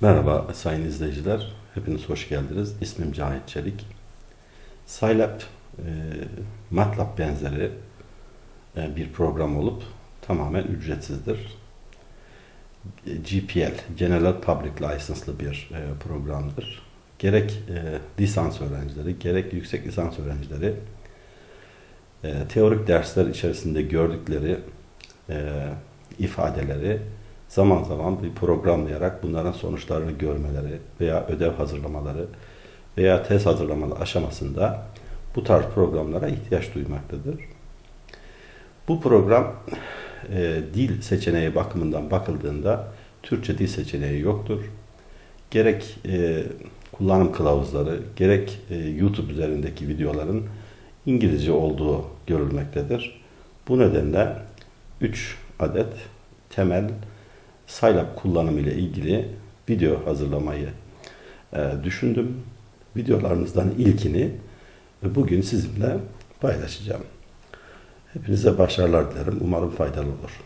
Merhaba sayın izleyiciler. Hepiniz hoş geldiniz. İsmim Cahit Çelik. Scilab, e, MATLAB benzeri e, bir program olup tamamen ücretsizdir. GPL, General Public License'lı bir e, programdır. Gerek e, lisans öğrencileri, gerek yüksek lisans öğrencileri e, teorik dersler içerisinde gördükleri e, ifadeleri zaman zaman bir programlayarak bunların sonuçlarını görmeleri veya ödev hazırlamaları veya tez hazırlamaları aşamasında bu tarz programlara ihtiyaç duymaktadır. Bu program e, dil seçeneği bakımından bakıldığında Türkçe dil seçeneği yoktur. Gerek e, kullanım kılavuzları, gerek e, YouTube üzerindeki videoların İngilizce olduğu görülmektedir. Bu nedenle 3 adet temel Scilab kullanımı ile ilgili video hazırlamayı e, düşündüm. Videolarımızdan ilkini bugün sizinle paylaşacağım. Hepinize başarılar dilerim. Umarım faydalı olur.